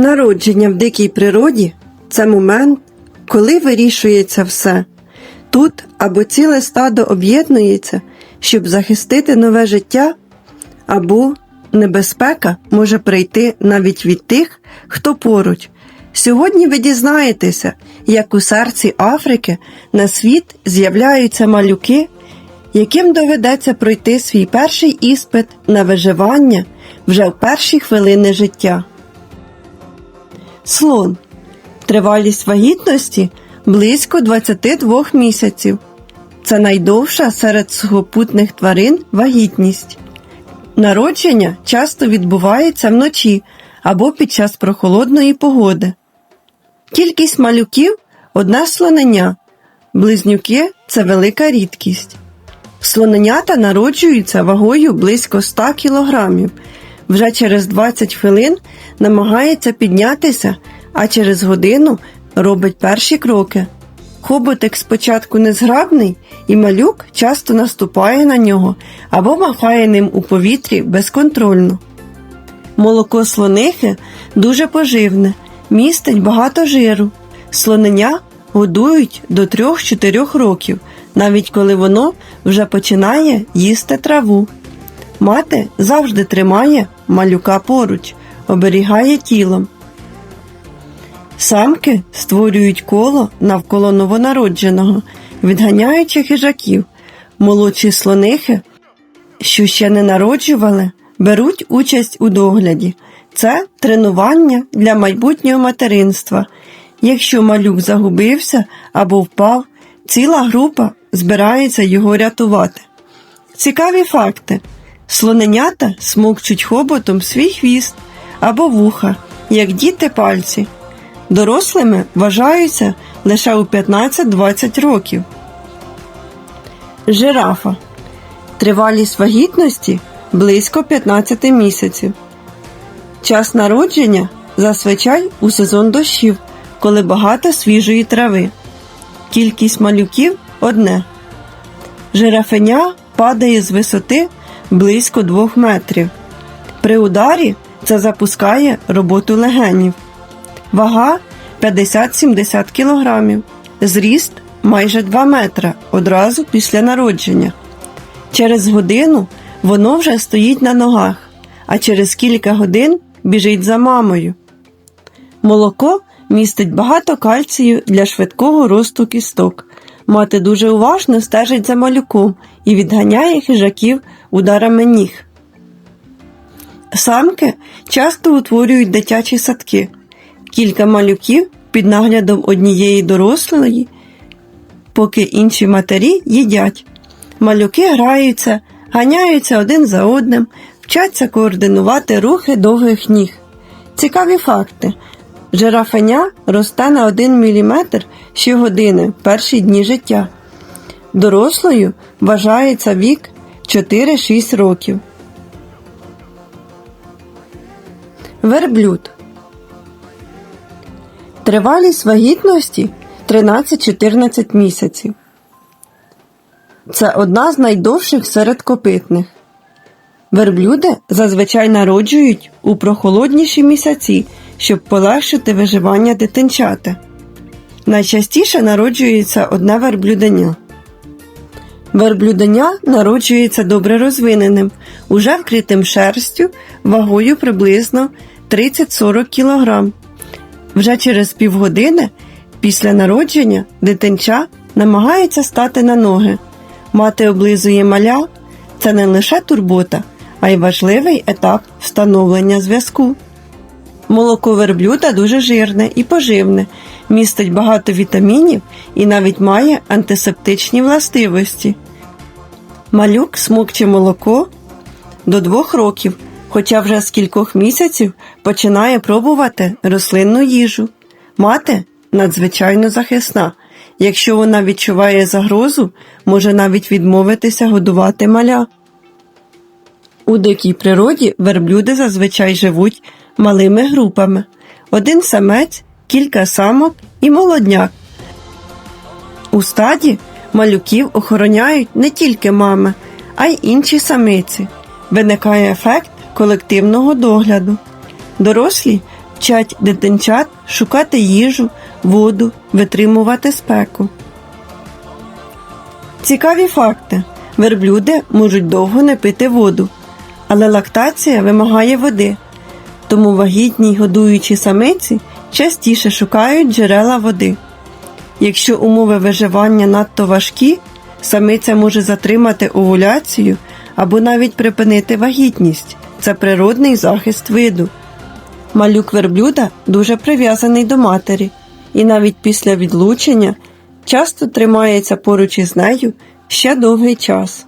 Народження в дикій природі це момент, коли вирішується все. Тут або ціле стадо об'єднується, щоб захистити нове життя, або небезпека може прийти навіть від тих, хто поруч. Сьогодні ви дізнаєтеся, як у серці Африки на світ з'являються малюки, яким доведеться пройти свій перший іспит на виживання вже в перші хвилини життя. Слон. Тривалість вагітності близько 22 місяців. Це найдовша серед сухопутних тварин вагітність. Народження часто відбувається вночі або під час прохолодної погоди. Кількість малюків одна слонення. Близнюки це велика рідкість. Слоненята народжуються вагою близько 100 кілограмів. Вже через 20 хвилин намагається піднятися, а через годину робить перші кроки. Хоботик спочатку незграбний, і малюк часто наступає на нього або махає ним у повітрі безконтрольно. Молоко слонихи дуже поживне, містить багато жиру. Слонення годують до 3-4 років, навіть коли воно вже починає їсти траву. Мати завжди тримає малюка поруч, оберігає тілом. Самки створюють коло навколо новонародженого, відганяючи хижаків. Молодші слонихи, що ще не народжували, беруть участь у догляді. Це тренування для майбутнього материнства. Якщо малюк загубився або впав, ціла група збирається його рятувати. Цікаві факти. Слоненята смокчуть хоботом свій хвіст або вуха, як діти пальці. Дорослими вважаються лише у 15-20 років. Жирафа. Тривалість вагітності близько 15 місяців. Час народження зазвичай у сезон дощів, коли багато свіжої трави. Кількість малюків одне. Жирафеня падає з висоти близько 2 метрів. При ударі це запускає роботу легенів. Вага 50-70 кг. Зріст майже 2 метра одразу після народження. Через годину воно вже стоїть на ногах, а через кілька годин біжить за мамою. Молоко містить багато кальцію для швидкого росту кісток. Мати дуже уважно стежить за малюком і відганяє хижаків ударами ніг. Самки часто утворюють дитячі садки. Кілька малюків під наглядом однієї дорослої, поки інші матері їдять. Малюки граються, ганяються один за одним, вчаться координувати рухи довгих ніг. Цікаві факти. Жирафеня росте на 1 мм щогодини в перші дні життя. Дорослою вважається вік 4-6 років. Верблюд. Тривалість вагітності 13-14 місяців. Це одна з найдовших серед копитних. Верблюди зазвичай народжують у прохолодніші місяці, щоб полегшити виживання дитинчата. Найчастіше народжується одне верблюденя. Верблюденя народжується добре розвиненим, уже вкритим шерстю вагою приблизно 30-40 кг. Вже через півгодини після народження дитинча намагається стати на ноги. Мати облизує маля це не лише турбота, а й важливий етап встановлення зв'язку. Молоко верблюда дуже жирне і поживне, містить багато вітамінів і навіть має антисептичні властивості. Малюк смокче молоко до двох років, хоча вже з кількох місяців починає пробувати рослинну їжу. Мати надзвичайно захисна. Якщо вона відчуває загрозу, може навіть відмовитися годувати маля. У дикій природі верблюди зазвичай живуть малими групами. Один самець, кілька самок і молодняк. У стаді малюків охороняють не тільки мами, а й інші самиці. Виникає ефект колективного догляду. Дорослі вчать дитинчат шукати їжу, воду, витримувати спеку. Цікаві факти. Верблюди можуть довго не пити воду, але лактація вимагає води, тому вагітні й годуючі самиці частіше шукають джерела води. Якщо умови виживання надто важкі, самиця може затримати овуляцію або навіть припинити вагітність. Це природний захист виду. Малюк верблюда дуже прив'язаний до матері і навіть після відлучення часто тримається поруч із нею ще довгий час.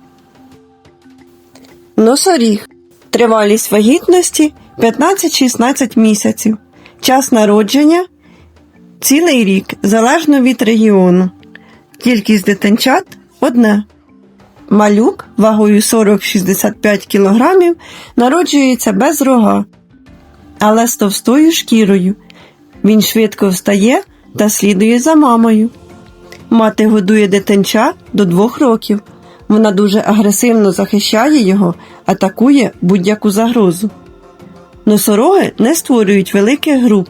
Носоріг. Тривалість вагітності 15-16 місяців. Час народження цілий рік, залежно від регіону. Кількість дитинчат одне. Малюк вагою 40-65 кг народжується без рога, але з товстою шкірою. Він швидко встає та слідує за мамою. Мати годує дитинча до двох років. Вона дуже агресивно захищає його, атакує будь-яку загрозу. Носороги не створюють великих груп.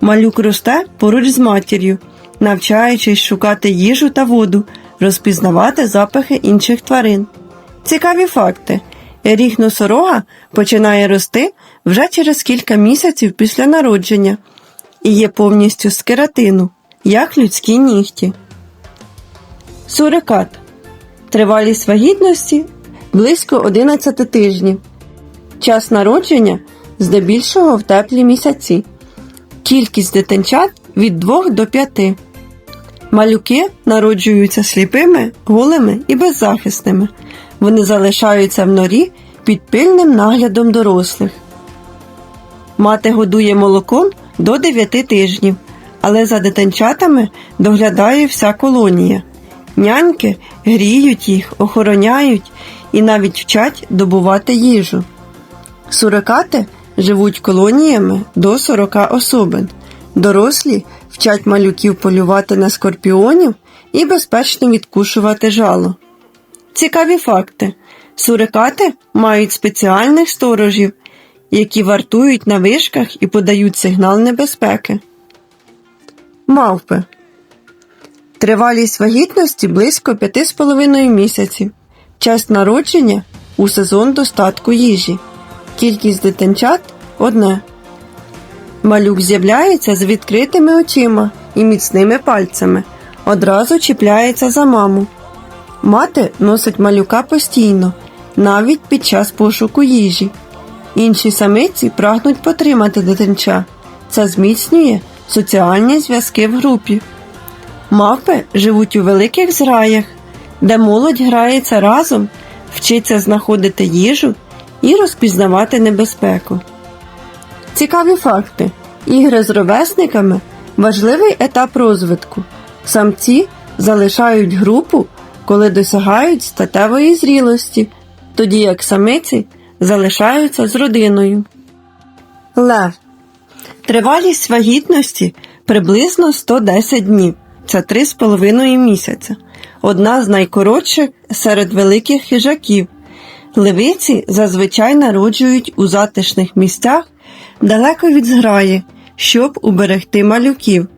Малюк росте поруч з матір'ю, навчаючись шукати їжу та воду, розпізнавати запахи інших тварин. Цікаві факти. Ріг носорога починає рости вже через кілька місяців після народження і є повністю з кератину, як людські нігті. Сурикат. Тривалість вагітності близько 11 тижнів. Час народження здебільшого в теплі місяці. Кількість дитинчат від 2 до 5. Малюки народжуються сліпими, голими і беззахисними. Вони залишаються в норі під пильним наглядом дорослих. Мати годує молоком до 9 тижнів, але за дитинчатами доглядає вся колонія. Няньки гріють їх, охороняють і навіть вчать добувати їжу. Сурикати живуть колоніями до 40 особин. Дорослі вчать малюків полювати на скорпіонів і безпечно відкушувати жало. Цікаві факти. Сурикати мають спеціальних сторожів, які вартують на вишках і подають сигнал небезпеки. Мавпи Тривалість вагітності близько 5,5 місяців. Час народження у сезон достатку їжі. Кількість дитинчат одне. Малюк з'являється з відкритими очима і міцними пальцями. Одразу чіпляється за маму. Мати носить малюка постійно, навіть під час пошуку їжі. Інші самиці прагнуть потримати дитинча. Це зміцнює соціальні зв'язки в групі. Мавпи живуть у великих зраях, де молодь грається разом, вчиться знаходити їжу і розпізнавати небезпеку. Цікаві факти. Ігри з ровесниками важливий етап розвитку. Самці залишають групу, коли досягають статевої зрілості, тоді як самиці залишаються з родиною. Лев. Тривалість вагітності приблизно 110 днів. Це 3,5 місяця. Одна з найкоротших серед великих хижаків. Левиці зазвичай народжують у затишних місцях далеко від зграї, щоб уберегти малюків.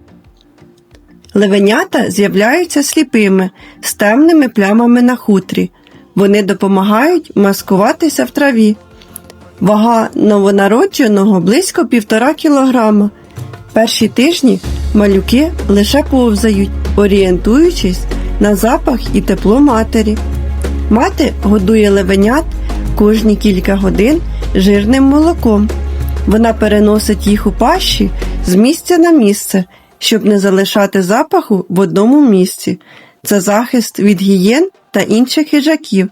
Левенята з'являються сліпими з темними плямами на хутрі. Вони допомагають маскуватися в траві. Вага новонародженого близько півтора кілограма. Перші тижні малюки лише повзають, орієнтуючись на запах і тепло матері. Мати годує левенят кожні кілька годин жирним молоком. Вона переносить їх у пащі з місця на місце, щоб не залишати запаху в одному місці. Це захист від гієн та інших хижаків.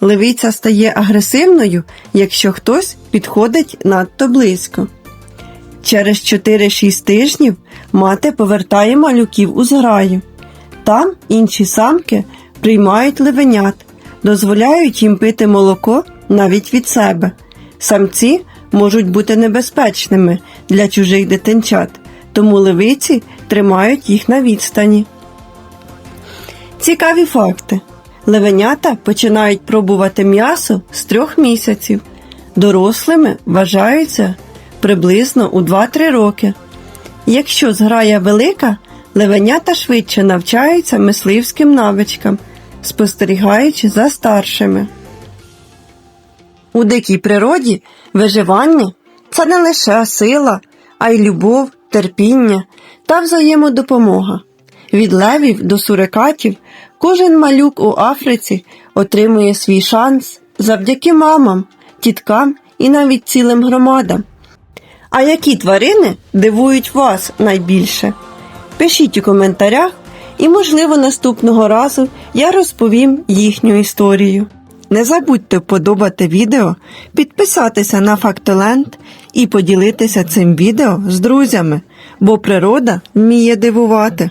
Левиця стає агресивною, якщо хтось підходить надто близько. Через 4-6 тижнів мати повертає малюків у зграю. Там інші самки приймають левенят, дозволяють їм пити молоко навіть від себе. Самці можуть бути небезпечними для чужих дитинчат, тому левиці тримають їх на відстані. Цікаві факти. Левенята починають пробувати м'ясо з трьох місяців. Дорослими вважаються приблизно у 2-3 роки. Якщо зграя велика, левенята швидше навчаються мисливським навичкам, спостерігаючи за старшими. У дикій природі виживання це не лише сила, а й любов, терпіння та взаємодопомога. Від левів до сурикатів кожен малюк у Африці отримує свій шанс завдяки мамам, тіткам і навіть цілим громадам. А які тварини дивують вас найбільше? Пишіть у коментарях, і, можливо, наступного разу я розповім їхню історію. Не забудьте вподобати відео, підписатися на Фактоленд і поділитися цим відео з друзями, бо природа вміє дивувати.